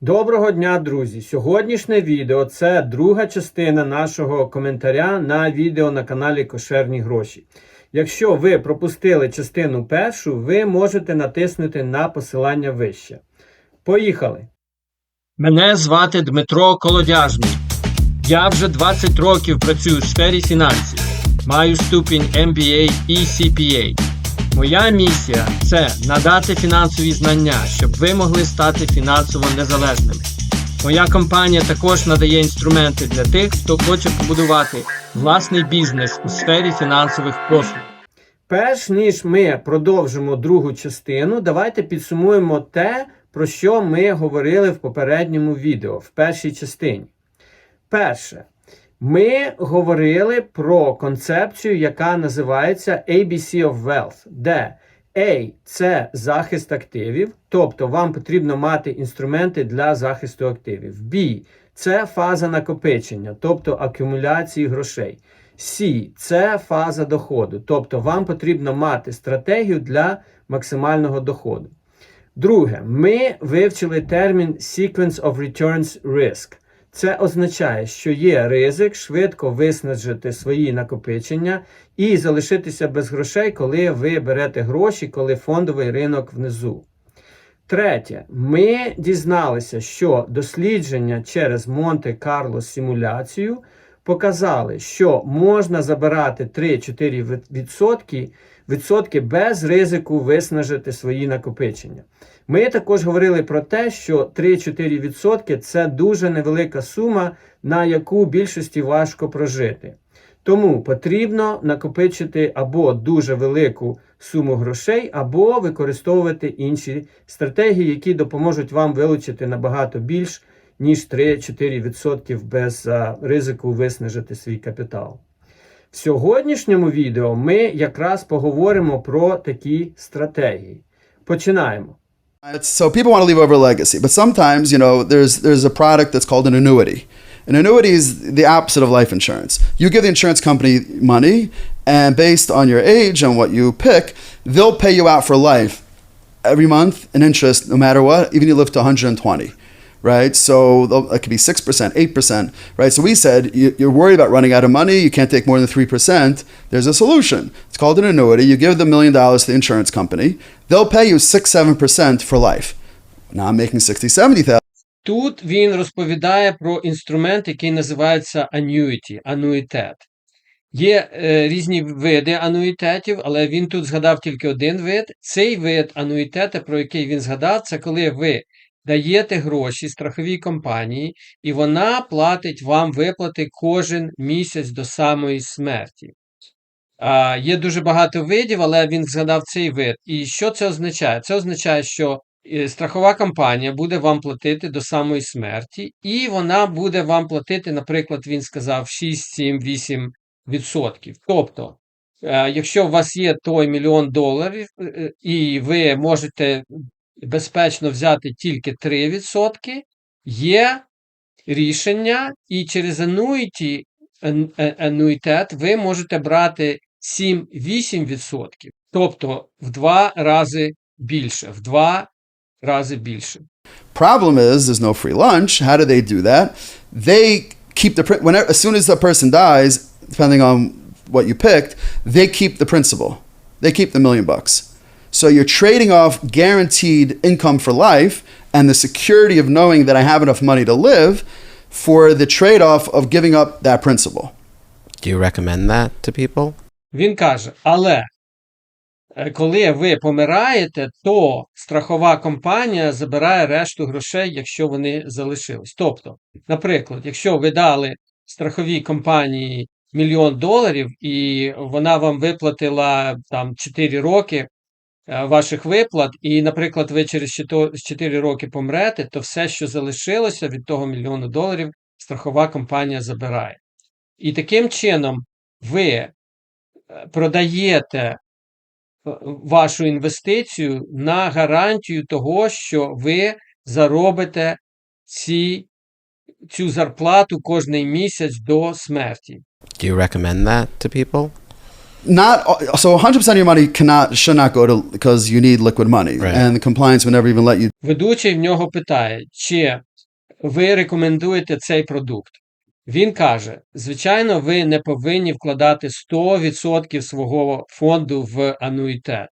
Доброго дня, друзі! Сьогоднішнє відео це друга частина нашого коментаря на відео на каналі Кошерні Гроші. Якщо ви пропустили частину першу, ви можете натиснути на посилання вище. Поїхали! Мене звати Дмитро Колодяжний. Я вже 20 років працюю в сфері фінансів. Маю ступінь MBA і CPA. Моя місія це надати фінансові знання, щоб ви могли стати фінансово незалежними. Моя компанія також надає інструменти для тих, хто хоче побудувати власний бізнес у сфері фінансових послуг. Перш ніж ми продовжимо другу частину, давайте підсумуємо те, про що ми говорили в попередньому відео, в першій частині. Перше, ми говорили про концепцію, яка називається ABC of Wealth, де A це захист активів, тобто вам потрібно мати інструменти для захисту активів. B це фаза накопичення, тобто акумуляції грошей. C це фаза доходу, тобто вам потрібно мати стратегію для максимального доходу. Друге, ми вивчили термін Sequence of Returns Risk. Це означає, що є ризик швидко виснажити свої накопичення і залишитися без грошей, коли ви берете гроші, коли фондовий ринок внизу. Третє, ми дізналися, що дослідження через Монте-Карло симуляцію показали, що можна забирати 3-4 відсотки, без ризику виснажити свої накопичення. Ми також говорили про те, що 3-4% це дуже невелика сума, на яку більшості важко прожити. Тому потрібно накопичити або дуже велику суму грошей, або використовувати інші стратегії, які допоможуть вам вилучити набагато більш ніж 3-4% без ризику виснажити свій капітал. В сьогоднішньому відео ми якраз поговоримо про такі стратегії. Починаємо. It's, so people want to leave over a legacy, but sometimes, you know, there's there's a product that's called an annuity. An annuity is the opposite of life insurance. You give the insurance company money, and based on your age and what you pick, they'll pay you out for life every month in interest, no matter what, even if you live to 120. Right, so they'll- it could be six percent, eight percent. Right, so we said you- you're worried about running out of money. You can't take more than three percent. There's a solution. It's called an annuity. You give the million dollars to the insurance company. They'll pay you six, seven percent for life. Now I'm making 60, 70,000. Тут він розповідає про інструмент, який називається annuity, ануїтет. Є е, різні види ануїтетів, але він тут згадав тільки один вид. Цей вид ануїтету, про який він згадав, це коли ви даєте гроші страховій компанії, і вона платить вам виплати кожен місяць до самої смерті. А, є дуже багато видів, але він згадав цей вид. І що це означає? Це означає, що е, страхова компанія буде вам платити до самої смерті, і вона буде вам платити, наприклад, він сказав 6, 7, 8 відсотків. Тобто, е, якщо у вас є той мільйон доларів, е, і ви можете безпечно взяти тільки 3 відсотки, є рішення, і через ануїті, е- ануїтет ви можете брати 7-8%, тобто в два рази більше, в два рази більше. Problem is, there's no free lunch. How do they do that? They keep the whenever as soon as the person dies, depending on what you picked, they keep the principal. They keep the million bucks. So you're trading off guaranteed income for life and the security of knowing that I have enough money to live for the trade-off of giving up that principal. Do you recommend that to people? Він каже, але е, коли ви помираєте, то страхова компанія забирає решту грошей, якщо вони залишились. Тобто, наприклад, якщо ви дали страховій компанії мільйон доларів, і вона вам виплатила там 4 роки ваших виплат, і, наприклад, ви через 4 роки помрете, то все, що залишилося від того мільйону доларів, страхова компанія забирає. І таким чином ви е, продаєте е, вашу інвестицію на гарантію того, що ви заробите ці, цю зарплату кожний місяць до смерті. Do you recommend that to people? Not so 100% of your money cannot should not go to because you need liquid money Right. and the compliance would never even let you Ведучий в нього питає, чи ви рекомендуєте цей продукт? Він каже: звичайно, ви не повинні вкладати 100% свого фонду в ануїтет.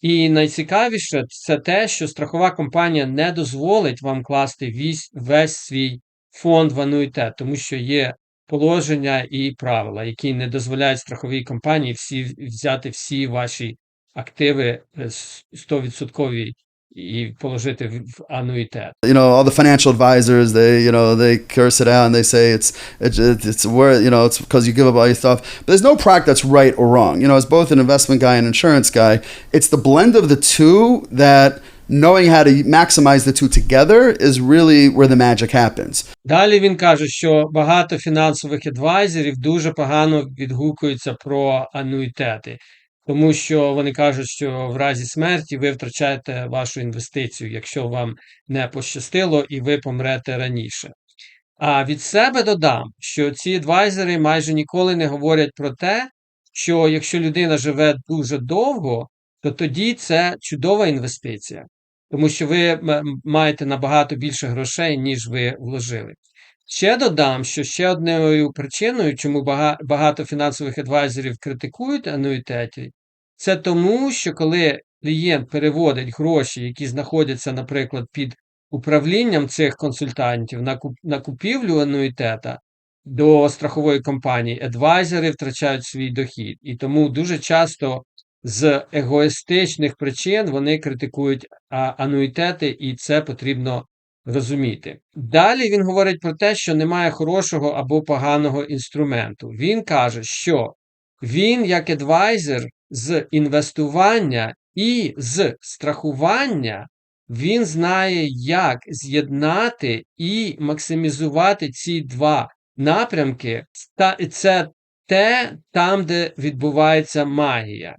І найцікавіше це те, що страхова компанія не дозволить вам класти весь, весь свій фонд в ануїтет, тому що є положення і правила, які не дозволяють страховій компанії всі, взяти всі ваші активи е, с- 100% і положити в в ануїтет. you know all the financial advisors they you know they curse it out and they say it's it's it's where you know it's because you give up all your stuff but there's no product that's right or wrong you know as both an investment guy and insurance guy it's the blend of the two that knowing how to maximize the two together is really where the magic happens Далі він каже, що багато фінансових адвайзерів дуже погано відгукуються про ануїтети, тому що вони кажуть, що в разі смерті ви втрачаєте вашу інвестицію, якщо вам не пощастило і ви помрете раніше. А від себе додам, що ці адвайзери майже ніколи не говорять про те, що якщо людина живе дуже довго, то тоді це чудова інвестиція, тому що ви маєте набагато більше грошей, ніж ви вложили. Ще додам, що ще одною причиною, чому багато фінансових адвайзерів критикують ануїтети, це тому, що коли клієнт переводить гроші, які знаходяться, наприклад, під управлінням цих консультантів на купівлю ануїтета до страхової компанії, адвайзери втрачають свій дохід. І тому дуже часто з егоїстичних причин вони критикують ануїтети, і це потрібно розуміти. Далі він говорить про те, що немає хорошого або поганого інструменту. Він каже, що він, як адвайзер з інвестування і з страхування, він знає, як з'єднати і максимізувати ці два напрямки. Та- Це те, там, де відбувається магія.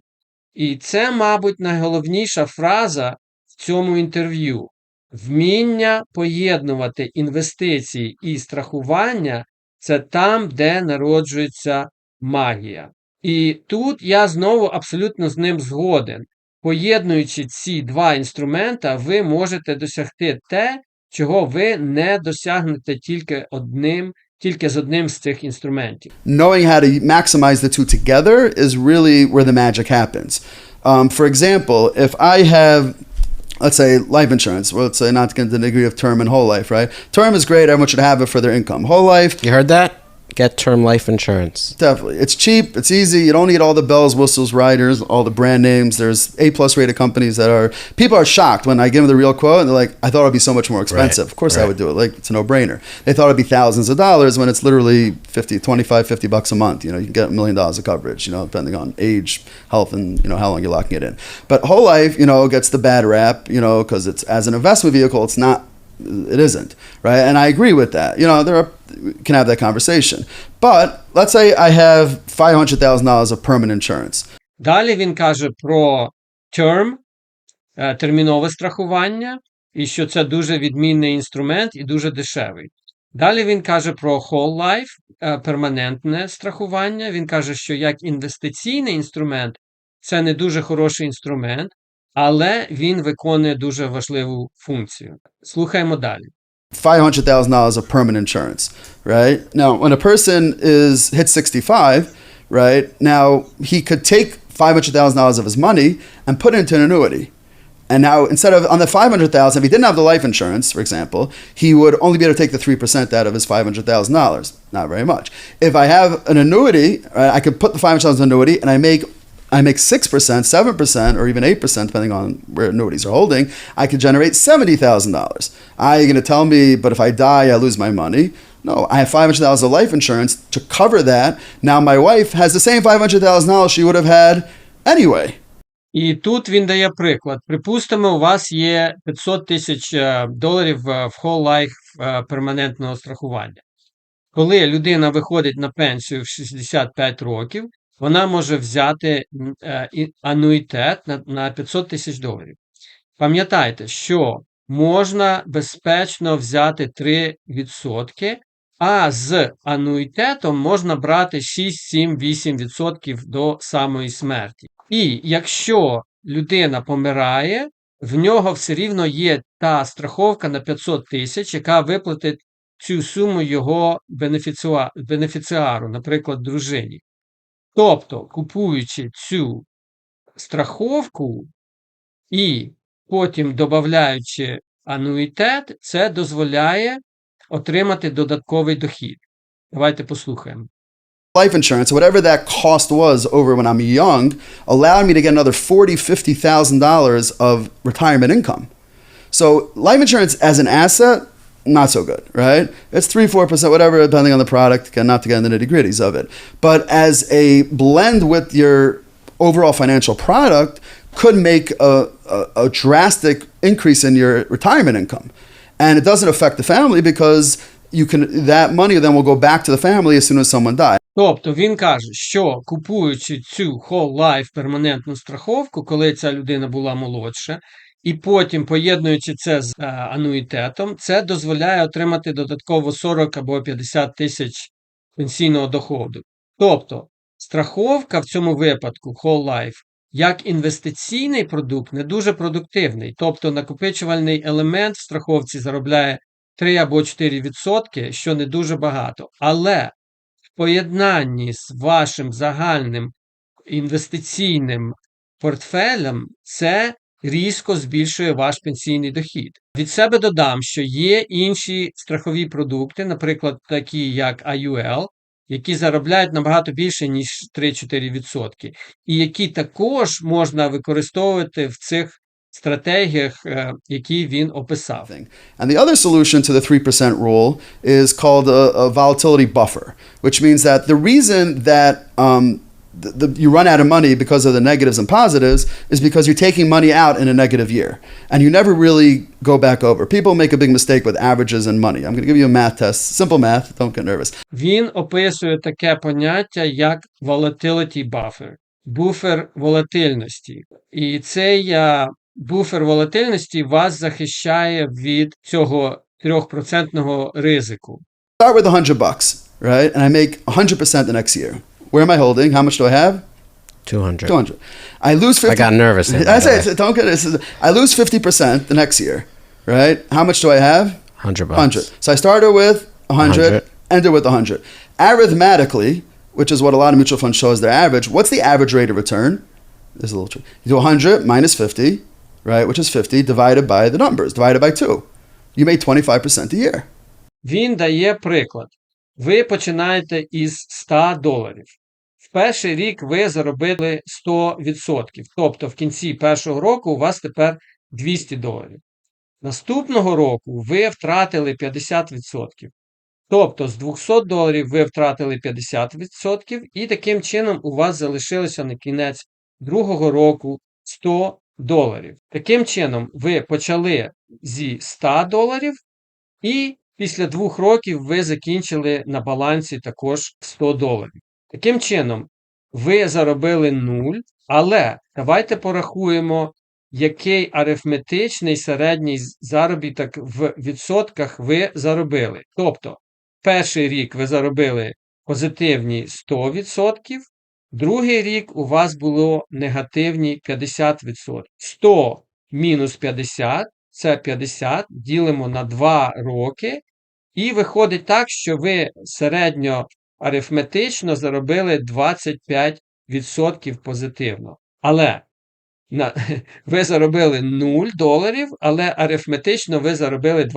І це, мабуть, найголовніша фраза в цьому інтерв'ю. Вміння поєднувати інвестиції і страхування це там, де народжується магія. І тут я знову абсолютно з ним згоден. Поєднуючи ці два інструмента, ви можете досягти те, чого ви не досягнете тільки одним, тільки з одним з цих інструментів. knowing how to maximize the two together is really where the magic happens. Um, for example, if I have, let's say, life insurance, well, let's say not to get into the degree of term and whole life, right? Term is great, everyone should have it for their income. Whole life, You heard that? Get term life insurance. definitely. It's cheap, it's easy, you don't need all the bells, whistles, riders, all the brand names. There's A plus rated companies that are, people are shocked when I give them the real quote and they're like, I thought it'd be so much more expensive. of course I would do it. Like, it's a no brainer. They thought it'd be thousands of dollars when it's literally 50, 25, 50 bucks a month. You know, you can get a million dollars of coverage, you know, depending on age, health, and, you know, how long you're locking it in. But whole life, you know, gets the bad rap, you know, because it's as an investment vehicle, it's not, it isn't, right? And I agree with that. You know, there are, can have that conversation. But let's say I have $500,000 of permanent insurance. Далі він каже про term, е, термінове страхування, і що це дуже відмінний інструмент і дуже дешевий. Далі він каже про whole life, е, перманентне страхування. Він каже, що як інвестиційний інструмент це не дуже хороший інструмент, але він виконує дуже важливу функцію. Слухаємо далі. $500,000 of permanent insurance, right? Now, when a person is hit 65, right? Now, he could take $500,000 of his money and put it into an annuity. And now, instead of on the 500,000, if he didn't have the life insurance, for example, he would only be able to take the 3% out of his $500,000. Not very much. If I have an annuity, right, I could put the 500,000 annuity and I make I make 6%, 7%, or even 8%, depending on where annuities are holding, I could generate $70,000. Are you going to tell me, but if I die, I lose my money? No, I have $500,000 of life insurance to cover that. Now my wife has the same $500,000 she would have had anyway. І тут він дає приклад. Припустимо, у вас є 500 тисяч е, доларів е, в whole life е, перманентного страхування. Коли людина виходить на пенсію в 65 років, вона може взяти е, ануїтет на, на 500 тисяч доларів. Пам'ятайте, що можна безпечно взяти 3%, а з ануїтетом можна брати 6, 7, 8% до самої смерті. І якщо людина помирає, в нього все рівно є та страховка на 500 тисяч, яка виплатить цю суму його бенефіціару, наприклад, дружині. Тобто, купуючи цю страховку і потім додаючи ануїтет, це дозволяє отримати додатковий дохід. Давайте послухаємо. life insurance, whatever that cost was over when I'm young, allowed me to get another forty, fifty thousand dollars of retirement income. So life insurance as an asset, not so good, right? It's three, four percent, whatever, depending on the product, again, not to get into the nitty gritties of it. But as a blend with your overall financial product, could make a, a, a drastic increase in your retirement income. And it doesn't affect the family because you can that money then will go back to the family as soon as someone dies. Тобто він каже, що купуючи цю Whole Life перманентну страховку, коли ця людина була молодша, і потім поєднуючи це з е, ануїтетом, це дозволяє отримати додатково 40 або 50 тисяч пенсійного доходу. Тобто страховка в цьому випадку Whole Life як інвестиційний продукт не дуже продуктивний. Тобто накопичувальний елемент в страховці заробляє 3 або 4 відсотки, що не дуже багато. Але в поєднанні з вашим загальним інвестиційним портфелем це різко збільшує ваш пенсійний дохід. Від себе додам, що є інші страхові продукти, наприклад, такі як IUL, які заробляють набагато більше, ніж 3-4%, і які також можна використовувати в цих стратегіях, е, які він описав. And the other solution to the 3% rule is called a, a volatility buffer, which means that the reason that um, the, the, you run out of money because of the negatives and positives is because you're taking money out in a negative year. And you never really go back over. People make a big mistake with averages and money. I'm going to give you a math test, simple math, don't get nervous. Він описує таке поняття як volatility buffer, буфер волатильності. І цей е, буфер волатильності вас захищає від цього 3% ризику. Start with 100 bucks, right? And I make 100% the next year. Where am I holding? How much do I have? 200. 200. I lose 50. I got nervous there, by I the say, way. don't get this. is- I lose 50% the next year, right? How much do I have? 100 bucks. 100. So I started with 100, 100. ended with 100. Arithmetically, which is what a lot of mutual funds show as their average, what's the average rate of return? There's a little trick. You do 100 minus 50, right, which is 50, divided by the numbers, divided by 2. You made 25% a year. Він дає приклад. Ви починаєте із 100 доларів. Перший рік ви заробили 100%. Тобто в кінці першого року у вас тепер 200 доларів. Наступного року ви втратили 50%. Тобто з 200 доларів ви втратили 50%, і таким чином у вас залишилося на кінець другого року 100 доларів. Таким чином, ви почали зі 100 доларів, і після двох років ви закінчили на балансі також 100 доларів. Таким чином, ви заробили 0, але давайте порахуємо, який арифметичний середній заробіток в відсотках ви заробили. Тобто, перший рік ви заробили позитивні 100%, другий рік у вас було негативні 50%. 100 мінус 50 це 50, ділимо на 2 роки, і виходить так, що ви середньо арифметично заробили 25% позитивно. Але на, ви заробили 0 доларів, але арифметично ви заробили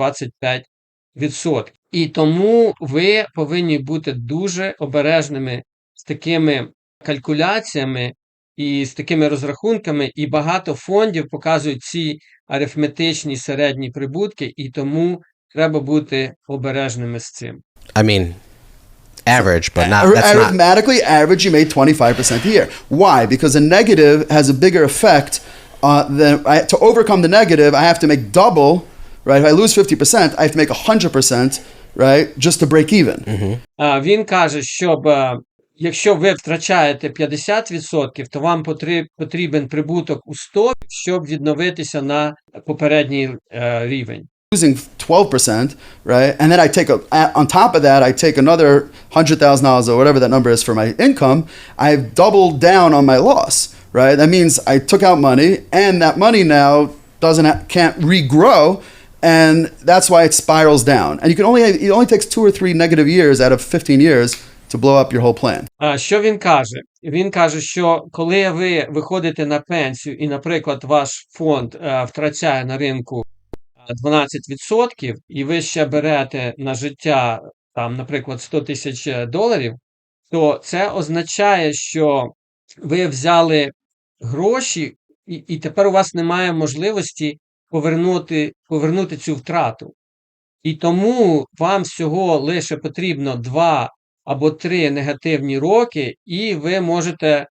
25%. І тому ви повинні бути дуже обережними з такими калькуляціями і з такими розрахунками, і багато фондів показують ці арифметичні середні прибутки, і тому треба бути обережними з цим. I mean, average, but not. Ar- That's not. arithmetically, average, you made 25% a year. Why? Because a negative has a bigger effect uh, than I, to overcome the negative. I have to make double, right? If I lose 50%, I have to make 100%, right? Just to break even. А, Він каже, щоб е, якщо ви втрачаєте 50%, то вам потріб- потрібен прибуток у 100, щоб відновитися на попередній е, рівень. Losing 12%, right? And then I take a, a- on top of that, I take another $100,000 or whatever that number is for my income. I've doubled down on my loss, right? That means I took out money and that money now doesn't ha- can't regrow, and that's why it spirals down. And you can only it only takes two or three negative years out of 15 years to blow up your whole plan. А, Що він каже? Він каже, що коли ви виходите на пенсію і, наприклад, ваш фонд е, втрачає на ринку е, 12%, і ви ще берете на життя, там, наприклад, 100 тисяч е, доларів, то це означає, що ви взяли гроші, і, і тепер у вас немає можливості повернути, повернути цю втрату. І тому вам всього лише потрібно два або три негативні роки, і ви можете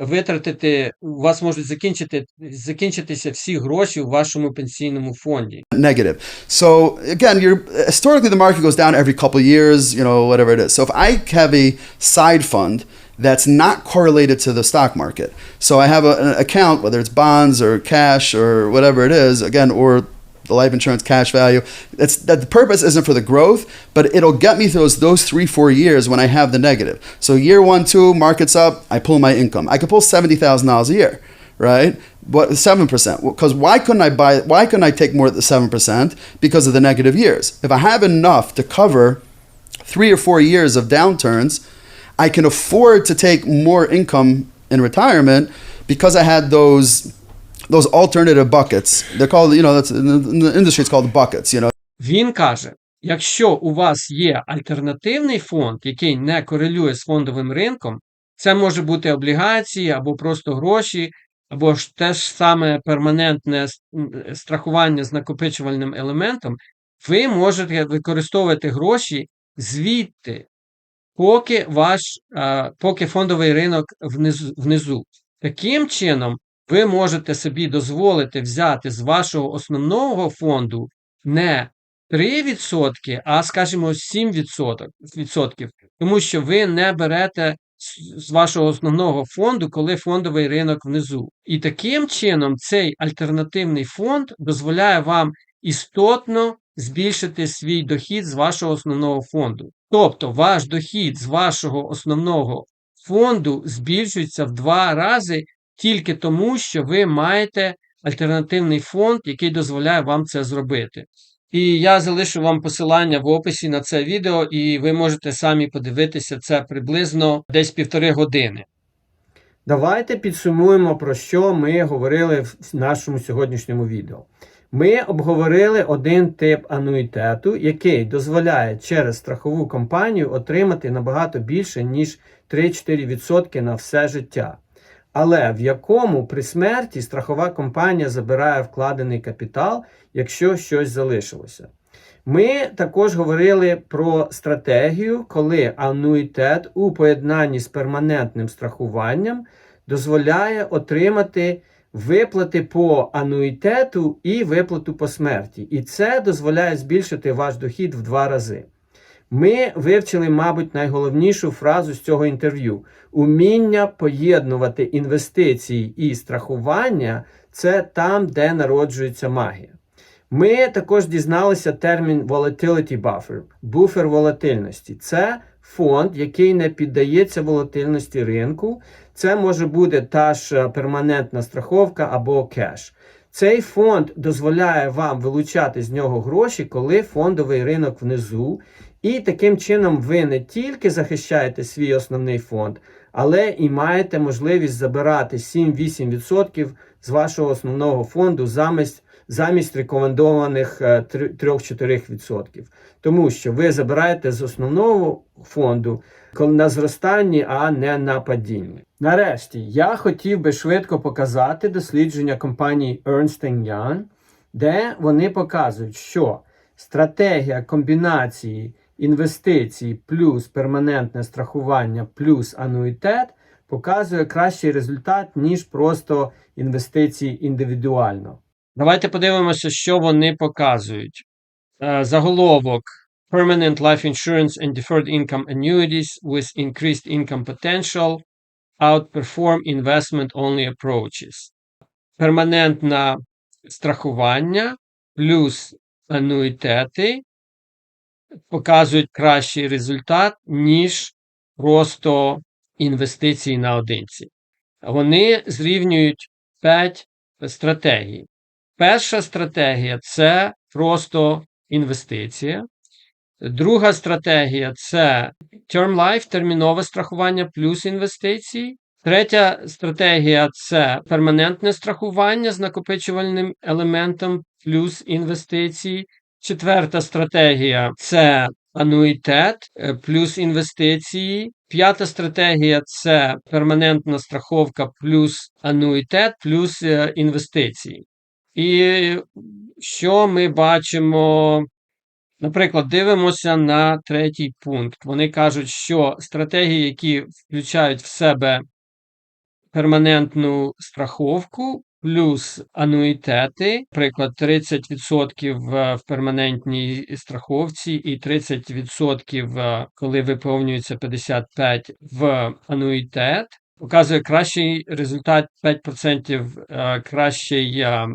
витратити, у вас можуть закінчити, закінчитися всі гроші у вашому пенсійному фонді. negative. So again, you're historically the market goes down every couple of years, you know, whatever it is. So if I have a side fund that's not correlated to the stock market, so I have a, an account, whether it's bonds or cash or whatever it is, again, or the life insurance cash value. It's that the purpose isn't for the growth, but it'll get me through those those three four years when I have the negative. So year one, two, markets up, I pull my income. I could pull seventy thousand dollars a year, right? But seven percent. Because why couldn't I buy? Why couldn't I take more than seven percent? Because of the negative years. If I have enough to cover three or four years of downturns, I can afford to take more income in retirement because I had those those alternative buckets. They're called, you know, that's in the, industry it's called buckets. You know, Він каже: якщо у вас є альтернативний фонд, який не корелює з фондовим ринком, це може бути облігації або просто гроші, або ж те ж саме перманентне страхування з накопичувальним елементом, ви можете використовувати гроші звідти, поки ваш е, поки фондовий ринок внизу, внизу. Таким чином, ви можете собі дозволити взяти з вашого основного фонду не 3%, а скажімо 7%, відсотків, тому що ви не берете з вашого основного фонду, коли фондовий ринок внизу. І таким чином цей альтернативний фонд дозволяє вам істотно збільшити свій дохід з вашого основного фонду. Тобто ваш дохід з вашого основного фонду збільшується в два рази тільки тому, що ви маєте альтернативний фонд, який дозволяє вам це зробити. І я залишу вам посилання в описі на це відео, і ви можете самі подивитися це приблизно десь півтори години. Давайте підсумуємо, про що ми говорили в нашому сьогоднішньому відео. Ми обговорили один тип ануїтету, який дозволяє через страхову компанію отримати набагато більше, ніж 3-4% на все життя. Але в якому при смерті страхова компанія забирає вкладений капітал, якщо щось залишилося. Ми також говорили про стратегію, коли ануїтет у поєднанні з перманентним страхуванням дозволяє отримати виплати по ануїтету і виплату по смерті. І це дозволяє збільшити ваш дохід в два рази. Ми вивчили, мабуть, найголовнішу фразу з цього інтерв'ю: уміння поєднувати інвестиції і страхування це там, де народжується магія. Ми також дізналися термін volatility buffer, буфер волатильності. Це фонд, який не піддається волатильності ринку. Це може бути та ж перманентна страховка або кеш. Цей фонд дозволяє вам вилучати з нього гроші, коли фондовий ринок внизу. І таким чином ви не тільки захищаєте свій основний фонд, але і маєте можливість забирати 7-8% з вашого основного фонду замість замість рекомендованих е, 3-4%. Тому що ви забираєте з основного фонду на зростанні, а не на падінні. Нарешті я хотів би швидко показати дослідження компанії Ernst Young, де вони показують, що стратегія комбінації інвестицій плюс перманентне страхування плюс ануїтет показує кращий результат, ніж просто інвестиції індивідуально. Давайте подивимося, що вони показують. Е, Заголовок Permanent Life Insurance and Deferred Income Annuities with Increased Income Potential Outperform Investment Only Approaches. Перманентне страхування плюс ануїтети показують кращий результат, ніж просто інвестиції наодинці. Вони зрівнюють 5 стратегій. Перша стратегія це просто інвестиція. Друга стратегія це Term Life, термінове страхування плюс інвестиції. Третя стратегія це перманентне страхування з накопичувальним елементом плюс інвестиції. Четверта стратегія це ануїтет е, плюс інвестиції. П'ята стратегія це перманентна страховка плюс ануїтет плюс е, інвестиції. І що ми бачимо? Наприклад, дивимося на третій пункт. Вони кажуть, що стратегії, які включають в себе перманентну страховку плюс ануїтети, наприклад, 30% в в перманентній страховці і 30%, е, коли виповнюється 55 в ануїтет, показує кращий результат 5% е, кращий е,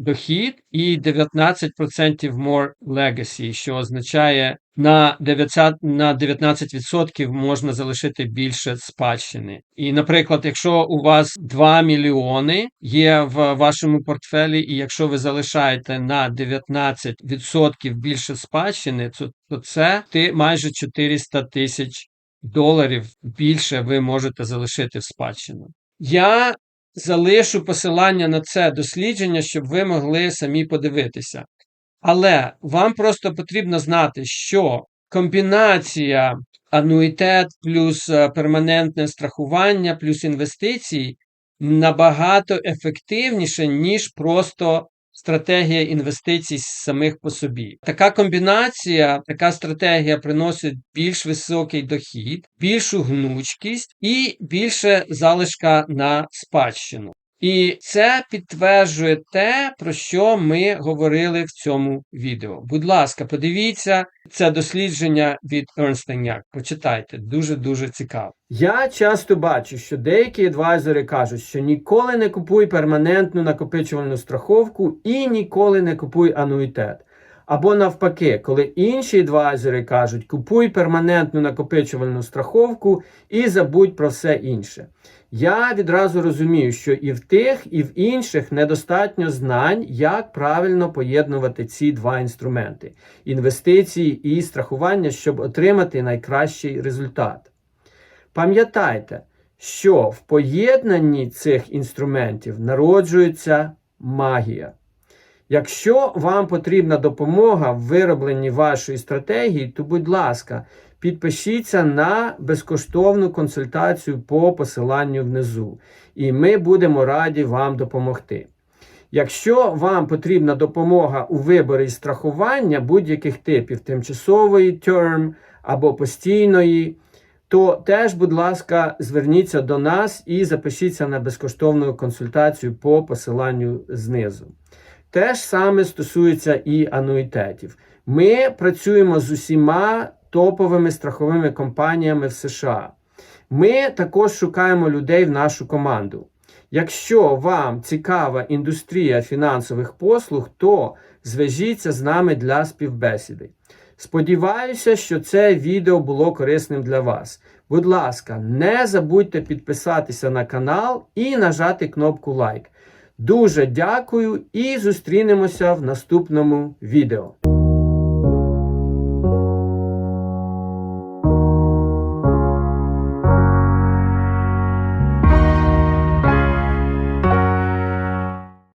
дохід і 19% more legacy, що означає на 9, на 19% можна залишити більше спадщини. І, наприклад, якщо у вас 2 мільйони є в вашому портфелі, і якщо ви залишаєте на 19% більше спадщини, то, то це ти майже 400 тисяч доларів більше ви можете залишити в спадщину. Я залишу посилання на це дослідження, щоб ви могли самі подивитися. Але вам просто потрібно знати, що комбінація ануїтет плюс е, перманентне страхування плюс інвестиції набагато ефективніше, ніж просто стратегія інвестицій самих по собі. Така комбінація, така стратегія приносить більш високий дохід, більшу гнучкість і більше залишка на спадщину. І це підтверджує те, про що ми говорили в цьому відео. Будь ласка, подивіться це дослідження від Ernst. Почитайте, дуже-дуже цікаво. Я часто бачу, що деякі адвайзери кажуть, що ніколи не купуй перманентну накопичувальну страховку і ніколи не купуй ануїтет. Або навпаки, коли інші адвайзери кажуть, купуй перманентну накопичувальну страховку і забудь про все інше. Я відразу розумію, що і в тих, і в інших недостатньо знань, як правильно поєднувати ці два інструменти інвестиції і страхування, щоб отримати найкращий результат. Пам'ятайте, що в поєднанні цих інструментів народжується магія. Якщо вам потрібна допомога в виробленні вашої стратегії, то, будь ласка, підпишіться на безкоштовну консультацію по посиланню внизу, і ми будемо раді вам допомогти. Якщо вам потрібна допомога у виборі страхування будь-яких типів тимчасової терм або постійної, то теж, будь ласка, зверніться до нас і запишіться на безкоштовну консультацію по посиланню знизу. Те ж саме стосується і ануїтетів. Ми працюємо з усіма топовими страховими компаніями в США. Ми також шукаємо людей в нашу команду. Якщо вам цікава індустрія фінансових послуг, то зв'яжіться з нами для співбесіди. Сподіваюся, що це відео було корисним для вас. Будь ласка, не забудьте підписатися на канал і нажати кнопку лайк. Дуже дякую і зустрінемося в наступному відео.